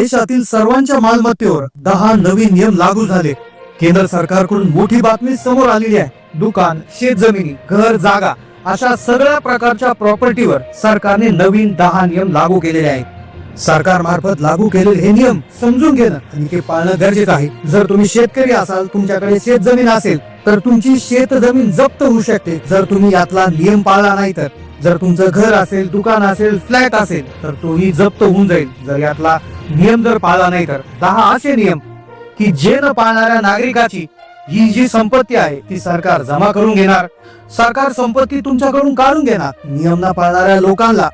देशातील सर्वांच्या मालमत्तेवर दहा नवीन नियम लागू झाले. केंद्र सरकारकडून मोठी बातमी समोर आलेली आहे. दुकान शेत जमिनी घर जागा अशा सगळ्या प्रकारच्या प्रॉपर्टीवर सरकारने नवीन दहा नियम लागू केलेले आहेत. सरकार मार्फत लागू केलेले हे नियम समजून घेणं आणि ते पाळणं गरजेचं आहे. जर तुम्ही शेतकरी असाल तुमच्याकडे शेत जमीन असेल तर तुमची शेत जमीन जप्त होऊ शकते. जर तुम्ही यातला नियम पाळला नाही तर. जर तुमचं घर असेल दुकान असेल फ्लॅट असेल तर तोही जप्त होऊन जाईल. जर यातला नियम जर पाळला नाही तर दहा असे नियम की जे न पाळणाऱ्या नागरिकाची ही जी संपत्ती आहे ती सरकार जमा करून घेणार. सरकार संपत्ती तुमच्याकडून काढून घेणार. नियम न पाळणाऱ्या लोकांना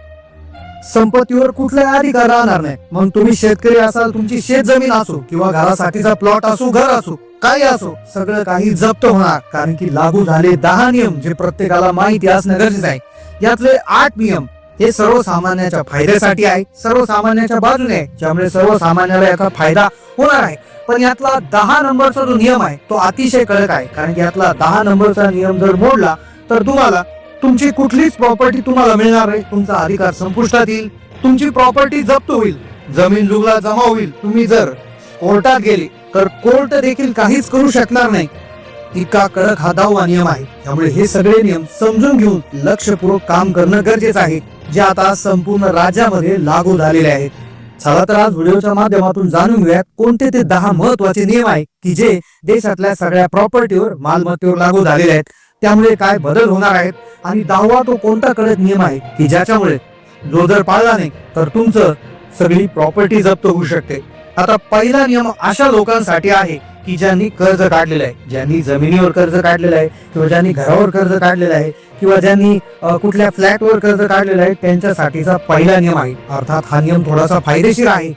संपत्तीवर कुठलाही अधिकार राहणार नाही. मग तुम्ही शेतकरी असाल तुमची शेत जमीन असो किंवा घरासाठीचा प्लॉट असो घर असो काही असो सगळं काही जप्त होणार. कारण की लागू झाले दहा नियम जे प्रत्येकाला माहिती असणं गरजेचं आहे. यातले आठ नियम हे सर्वसामान्याच्या फायद्यासाठी आहे. सर्वसामान्याच्या बाजूने आहे ज्यामुळे सर्वसामान्याला याचा फायदा होणार आहे. पण यातला दहा नंबरचा जो नियम आहे तो अतिशय कडक आहे. कारण की यातला दहा नंबरचा नियम जर मोडला तर तुम्हाला तुमची कुठलीच प्रॉपर्टी तुम्हाला मिळणार नाही. तुमचा अधिकार संपुष्टात येईल. तुमची प्रॉपर्टी जप्त होईल. जमीन जुगला जमा होईल. तुम्ही जर कोर्टात गेले तर कोर्ट देखील काहीच करू शकणार नाही. इतका कडक हा दहावा नियम आहे. त्यामुळे हे सगळे नियम समजून घेऊन लक्षपूर्वक काम करणं गरजेचं आहे जे आता संपूर्ण राज्यामध्ये लागू झालेले आहेत. चला तर आज व्हिडिओच्या माध्यमातून जाणून घेऊयात कोणते ते दहा महत्त्वाचे नियम आहे की जे देशातल्या सगळ्या प्रॉपर्टीवर मालमत्तेवर लागू झालेले आहेत. त्यामुळे काय बदल होणार आहेत? आणि दहावा तो कोणता कडक नियम आहे की ज्याच्यामुळे जो जर पाळला नाही तर तुमचं सगळी प्रॉपर्टी जप्त होऊ शकते. आता पहिला नियम अशा लोकांसाठी आहे की ज्यांनी कर्ज काढलेलं आहे ज्यांनी जमिनीवर कर्ज काढलेलं आहे किंवा ज्यांनी घरावर कर्ज काढलेलं आहे किंवा ज्यांनी कुठल्या फ्लॅटवर कर्ज काढलेलं आहे त्यांच्यासाठीचा पहिला नियम आहे. अर्थात हा नियम थोडासा फायदेशीर आहे.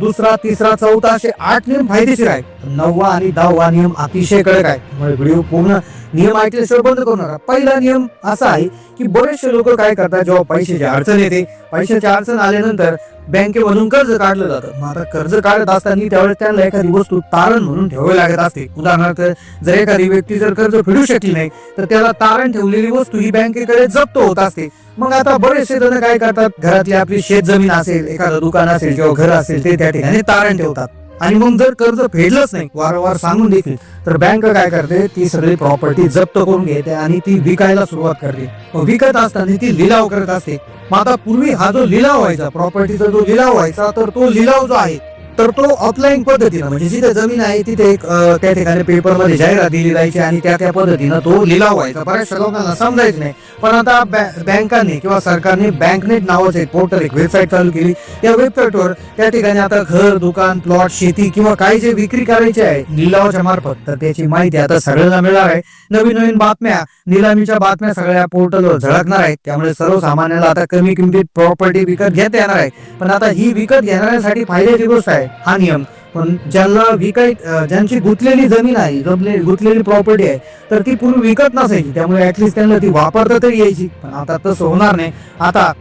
दुसरा तिसरा चौथा असे आठ नियम फायदेशीर आहे नववा आणि दहावा नियम अतिशय कडक आहे म्हणजे व्हिडिओ पूर्ण नियम ऐकल्याशिवाय बंद करणार. पहिला नियम असा आहे की बरेचसे लोक काय करतात जेव्हा पैशाची अडचण येते पैशाची अडचण आल्यानंतर बँकेमधून कर्ज काढलं जातं. मग आता कर्ज काढत असताना त्यावेळेस त्यांना एखादी वस्तू तारण म्हणून ठेवावी लागत असते. उदाहरणार्थ जर एखादी व्यक्ती जर कर्ज फेडू शकली नाही तर त्याला तारण ठेवलेली वस्तू ही बँकेकडे जप्त होत असते. मग आता बरेचसे जण काय करतात घरातली आपली शेत जमीन असेल एखादं दुकान असेल किंवा घर असेल ते त्या ठिकाणी तारण ठेवतात. आणि मग जर कर्ज फेडलंच नाही वारंवार सांगून देखील तर बँक काय करते? ती सगळी प्रॉपर्टी जप्त करून घेते आणि ती विकायला सुरुवात करते. विकत असताना ती लिलाव करत असते. मग आता पूर्वी हा जो लिलाव व्हायचा प्रॉपर्टीचा जो लिलाव व्हायचा तर तो लिलाव जो आहे तर तो ऑफलाईन पद्धतीनं म्हणजे जिथे जमीन आहे तिथे एक अं, त्या ठिकाणी पेपरमध्ये जाहिरात दिली जायची आणि त्या त्या पद्धतीनं तो लिलाव व्हायचा. बऱ्याचशा लोकांना समजायचं नाही. पण आता बॅ- बँकांनी किंवा सरकारने बँकनेट नावाचं एक पोर्टल एक वेबसाईट चालू केली. या वेबसाईटवर त्या ठिकाणी आता घर दुकान प्लॉट शेती किंवा काही जे विक्री करायची आहे लिलावाच्या मार्फत तर त्याची माहिती आता सगळ्यांना मिळणार आहे. नवीन नवीन बातम्या निलामीच्या बातम्या सगळ्या पोर्टलवर झळकणार आहेत. त्यामुळे सर्वसामान्याला आता कमी किमतीत प्रॉपर्टी विकत घेता येणार आहे. पण आता ही विकत घेणाऱ्यासाठी फायद्याची गोष्ट आहे. हा नियम. पण ज्यांना विकाय ज्यांची गुंतलेली जमीन आहे जमले गुंतलेली प्रॉपर्टी आहे तर ती पूर्वी विकत नसायची. त्यामुळे ऍटलिस्ट त्यांना ती वापरता तरी यायची. पण आता तसं होणार नाही. आता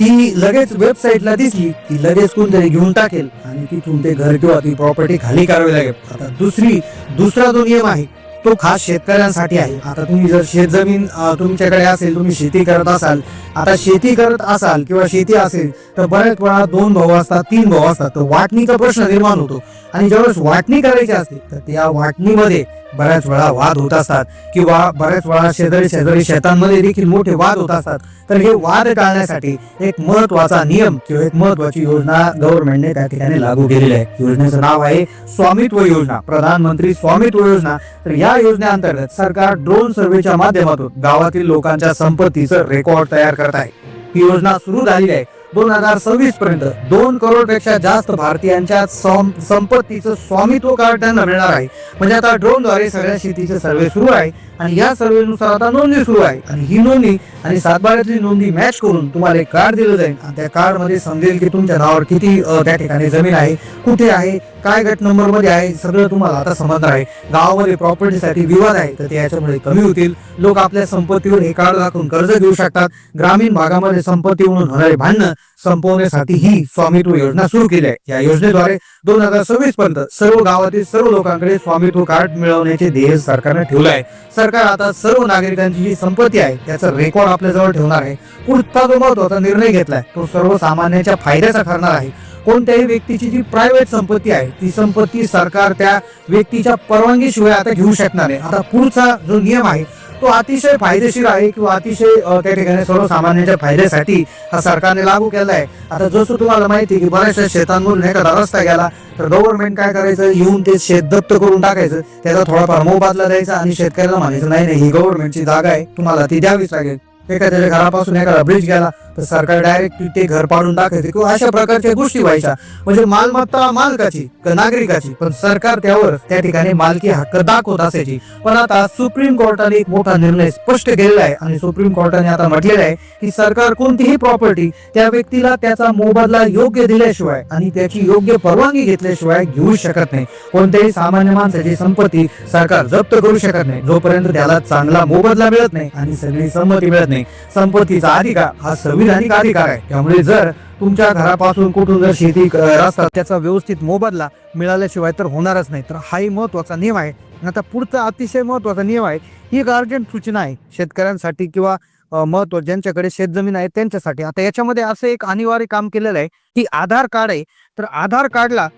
ती लगेच वेबसाईटला दिसली की लगेच कोणतरी घेऊन टाकेल आणि तिथून ते घर किंवा ती प्रॉपर्टी खाली करावी लागेल. आता दुसरी दुसरा जो नियम आहे तो खास शेतकऱ्यांसाठी आहे. आता तुम्ही जर शेत जमीन तुमच्याकडे असेल तुम्ही शेती करत असाल आता शेती करत असाल किंवा शेती असेल तर बऱ्याच वेळा दोन भाऊ असतात तीन भाऊ असतात. तर वाटणीचा प्रश्न निर्माण होतो. आणि ज्यावेळेस वाटणी करायची असते तर त्या वाटणीमध्ये बऱ्याच वेळा वाद होत असतात. किंवा बऱ्याच वेळा शेजारी शेजारी शेतांमध्ये देखील मोठे वाद होत असतात. तर हे वाद टाळण्यासाठी एक महत्त्वाचा नियम किंवा एक महत्वाची योजना गव्हर्नमेंटने त्या ठिकाणी लागू केलेली आहे. योजनेचं नाव आहे स्वामित्व योजना. प्रधानमंत्री स्वामित्व योजना. तर या योजनेअंतर्गत सरकार ड्रोन सर्वेच्या माध्यमातून गावातील लोकांच्या संपत्तीचं रेकॉर्ड तयार करत आहे. ही योजना सुरू झाली आहे. दोन हजार सव्वीस पर्यंत दोन करोडपेक्षा जास्त भारतीयांच्या संपत्तीचं स्वामित्व कार्ड त्यांना मिळणार आहे. म्हणजे आता ड्रोनद्वारे सगळ्या शेतीचे सर्वे सुरू आहे आणि या सर्वेनुसार आता नोंदणी सुरू आहे. आणि ही नोंदणी आणि सातबाऱ्यातली नोंदणी मॅच करून तुम्हाला एक कार्ड दिलं जाईल. आणि त्या कार्डमध्ये समजेल की तुमच्या नावावर किती त्या ठिकाणी जमीन आहे कुठे आहे काय गट नंबरमध्ये आहे? सगळं तुम्हाला आता समजणार आहे. गावामध्ये प्रॉपर्टीसाठी विवाद आहे तर ते याच्यामुळे कमी होतील. लोक आपल्या संपत्तीवर हे कार्ड दाखवून कर्ज घेऊ शकतात. ग्रामीण भागामध्ये संपत्ती म्हणून होणारे भांडणं संपवण्यासाठी ही स्वामित्व योजना सुरू केली आहे. या योजनेद्वारे दोन हजार सव्वीस पर्यंत सर्व गावातील सर्व लोकांकडे स्वामित्व कार्ड मिळवण्याचे ध्येय सरकारने ठेवलं आहे. सरकार आता सर्व नागरिकांची जी संपत्ती आहे त्याचा रेकॉर्ड आपल्या जवळ ठेवणार आहे. पुढचा जो महत्त्वाचा निर्णय घेतलाय तो सर्वसामान्यांच्या फायद्याचा ठरणार आहे. कोणत्याही व्यक्तीची जी प्रायव्हेट संपत्ती आहे ती संपत्ती सरकार त्या व्यक्तीच्या परवानगीशिवाय आता घेऊ शकणार नाही. आता पुढचा जो नियम आहे तो अतिशय फायदेशीर आहे किंवा अतिशय त्या ठिकाणी सर्वसामान्यांच्या फायद्यासाठी हा सरकारने लागू केला आहे. आता जसं तुम्हाला माहिती आहे की बऱ्याचशा शेतांमधून एखादा रस्ता गेला तर गव्हर्नमेंट काय करायचं? येऊन ते शेत दत्त करून टाकायचं. त्याचा थोडाफार मोबदला द्यायचा आणि शेतकऱ्याला म्हणायचं नाही नाही ही गव्हर्नमेंटची जागा आहे तुम्हाला ती द्यावीच लागेल. एखाद्याच्या घरापासून एखादा ब्रिज गेला तर सरकार डायरेक्ट ते घर पाडून दाखवते किंवा अशा प्रकारच्या गोष्टी व्हायच्या. म्हणजे मालमत्ता मालकाची नागरिकाची. पण सरकार त्यावर त्या ठिकाणी मालकी हक्क दाखवत असायची. पण आता सुप्रीम कोर्टाने एक मोठा निर्णय स्पष्ट केलेला आहे. आणि सुप्रीम कोर्टाने आता म्हटलेलं आहे की सरकार कोणतीही प्रॉपर्टी त्या व्यक्तीला त्याचा मोबदला योग्य दिल्याशिवाय आणि त्याची योग्य परवानगी घेतल्याशिवाय घेऊ शकत नाही. कोणत्याही सामान्य माणसाची संपत्ती सरकार जप्त करू शकत नाही. जोपर्यंत त्याला चांगला मोबदला मिळत नाही आणि सगळी संमती मिळत नाही संपत्तीचा अधिकार हा संविधानिक अधिकार आहे. त्यामुळे जर तुमच्या घरापासून कुठून जर शेती रस्ता त्याचा व्यवस्थित मोबदला मिळाल्याशिवाय तर होणारच नाही. तर हाही महत्त्वाचा नियम आहे. आता पुढचा अतिशय महत्त्वाचा नियम आहे ही एक अर्जंट सूचना आहे शेतकऱ्यांसाठी किंवा महत्त्व ज्यांच्याकडे शेतजमीन आहे त्यांच्यासाठी. आता याच्यामध्ये असं एक अनिवार्य काम केलेलं आहे की आधार कार्ड आहे. तर आधार कार्डला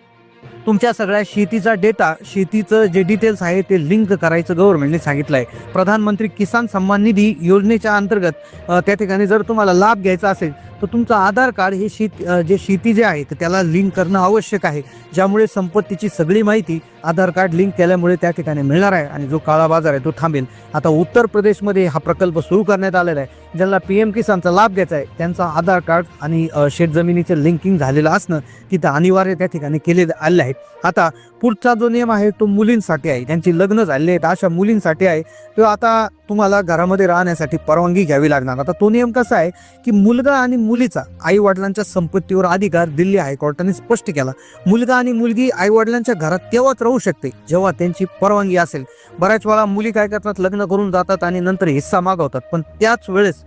तुमच्या सगळ्या शेतीचा डेटा शेतीचं जे डिटेल्स आहे ते लिंक करायचं गव्हर्नमेंटने सांगितलं आहे प्रधानमंत्री किसान सन्मान निधी योजनेच्या अंतर्गत त्या ठिकाणी जर तुम्हाला लाभ घ्यायचा असेल तर तुमचं आधार कार्ड हे शेत जे शेती जे आहे तर त्याला लिंक करणं आवश्यक आहे. ज्यामुळे संपत्तीची सगळी माहिती आधार कार्ड लिंक केल्यामुळे त्या ठिकाणी मिळणार आहे आणि जो काळा बाजार आहे तो थांबेल. आता उत्तर प्रदेशमध्ये हा प्रकल्प सुरू करण्यात आलेला आहे. ज्यांना पी एम किसानचा लाभ घ्यायचा आहे त्यांचा आधार कार्ड आणि शेतजमिनीचं लिंकिंग झालेलं असणं तिथं अनिवार्य त्या ठिकाणी केले आले आहे. आता पुढचा जो नियम आहे तो मुलींसाठी आहे. त्यांची लग्न झाले आहेत अशा मुलींसाठी आहे. तो आता तुम्हाला घरामध्ये राहण्यासाठी परवानगी घ्यावी लागणार. आता तो नियम कसा आहे की मुलगा आणि मुलीचा आई वडिलांच्या संपत्तीवर अधिकार दिल्ली हायकोर्टाने स्पष्ट केला. मुलगा आणि मुलगी आई वडिलांच्या घरात तेव्हाच राहू शकते जेव्हा त्यांची परवानगी असेल. बऱ्याच वेळा मुली काय करतात लग्न करून जातात आणि नंतर हिस्सा मागवतात. पण त्याच वेळेस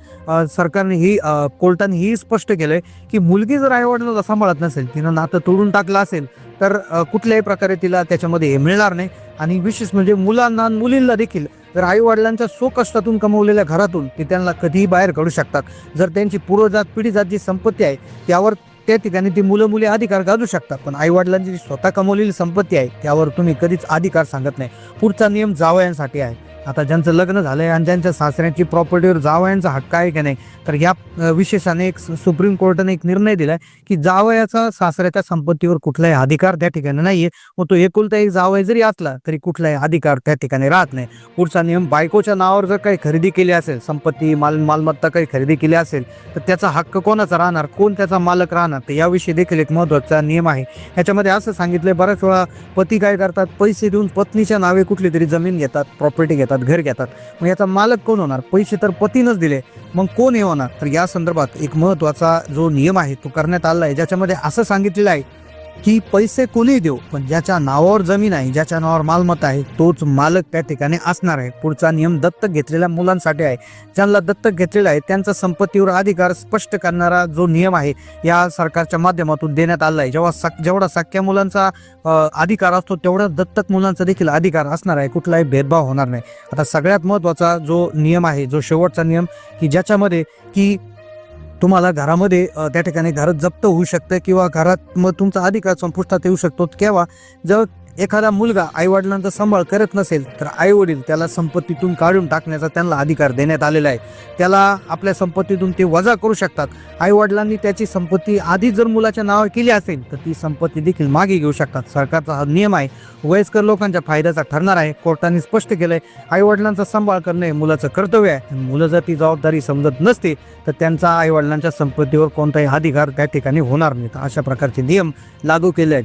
सरकारने ही कोर्टाने ही स्पष्ट केलंय की मुलगी जर आई वडिलांना सांभाळत नसेल तिनं नातं तोडून टाकलं असेल तर कुठल्याही प्रकारे तिला त्याच्यामध्ये हे मिळणार नाही. आणि विशेष म्हणजे मुलांना मुलींना देखील जर आई वडिलांच्या स्वकष्टातून कमवलेल्या घरातून ते त्यांना कधीही बाहेर काढू शकतात. जर त्यांची पूर्वजात पिढीजात जी संपत्ती आहे त्यावर त्या ठिकाणी ती मुलं मुली अधिकार गाजू शकतात. पण आई वडिलांची जी स्वतः कमवलेली संपत्ती आहे त्यावर तुम्ही कधीच अधिकार सांगत नाही. पुढचा नियम जावयांसाठी आहे. आता ज्यांचं लग्न झालंय आणि ज्यांच्या सासऱ्यांची प्रॉपर्टीवर जावयांचा हक्क आहे की नाही तर या विशेषाने एक सुप्रीम कोर्टाने एक निर्णय दिलाय की जावयाचा सासऱ्याच्या संपत्तीवर कुठलाही अधिकार त्या ठिकाणी नाहीये. मग तो एकुलता एक जावय जरी असला तरी कुठलाही अधिकार त्या ठिकाणी राहत नाही. पुढचा नियम बायकोच्या नावावर जर काही खरेदी केली असेल संपत्ती माल मालमत्ता काही खरेदी केली असेल तर त्याचा हक्क कोणाचा राहणार? कोण त्याचा मालक राहणार? तर याविषयी देखील एक महत्त्वाचा नियम आहे. ह्याच्यामध्ये असं सांगितलंय बऱ्याच वेळा पती काय करतात? पैसे देऊन पत्नीच्या नावे कुठली तरी जमीन घेतात प्रॉपर्टी घेतात. घर घेतात. मग याचा मालक कोण होणार? पैसे तर पतीनंच दिले. मग कोण हे होणार? तर या संदर्भात एक महत्त्वाचा जो नियम आहे तो करण्यात आला आहे. ज्याच्यामध्ये असं सांगितलेलं आहे की पैसे कोणी देऊ पण ज्याच्या नावावर जमीन आहे ज्याच्या नावावर मालमत्ता आहे तोच मालक त्या ठिकाणी असणार आहे. पुढचा नियम दत्तक घेतलेल्या मुलांसाठी आहे. ज्यांना दत्तक घेतलेला आहे त्यांचा संपत्तीवर अधिकार स्पष्ट करणारा जो नियम आहे या सरकारच्या माध्यमातून देण्यात आला आहे. जेव्हा जेवढा सख्या मुलांचा अधिकार असतो तेवढा दत्तक मुलांचा देखील अधिकार असणार आहे. कुठलाही भेदभाव होणार नाही. आता सगळ्यात महत्त्वाचा जो नियम आहे जो शेवटचा नियम की ज्याच्यामध्ये की तुम्हाला घरामध्ये त्या ठिकाणी घरात जप्त होऊ शकतं किंवा घरात मग तुमचा अधिकार संपुष्टात येऊ शकतो. केव्हा? जर एखादा मुलगा आई वडिलांचा सांभाळ करत नसेल तर आई वडील त्याला संपत्तीतून काढून टाकण्याचा त्यांना अधिकार देण्यात आलेला आहे. त्याला आपल्या संपत्तीतून ते वजा करू शकतात. आई वडिलांनी त्याची संपत्ती आधी जर मुलाच्या नावावर केली असेल तर ती संपत्ती देखील मागे घेऊ शकतात. सरकारचा हा नियम आहे. वयस्कर लोकांच्या फायद्याचा ठरणार आहे. कोर्टाने स्पष्ट केलंय आई वडिलांचा सांभाळ करणे हे मुलाचं कर्तव्य आहे. मुलं जर ती जबाबदारी समजत नसते तर त्यांचा आई वडिलांच्या संपत्तीवर कोणताही अधिकार त्या ठिकाणी होणार नाही. तर अशा प्रकारचे नियम लागू केले आहेत.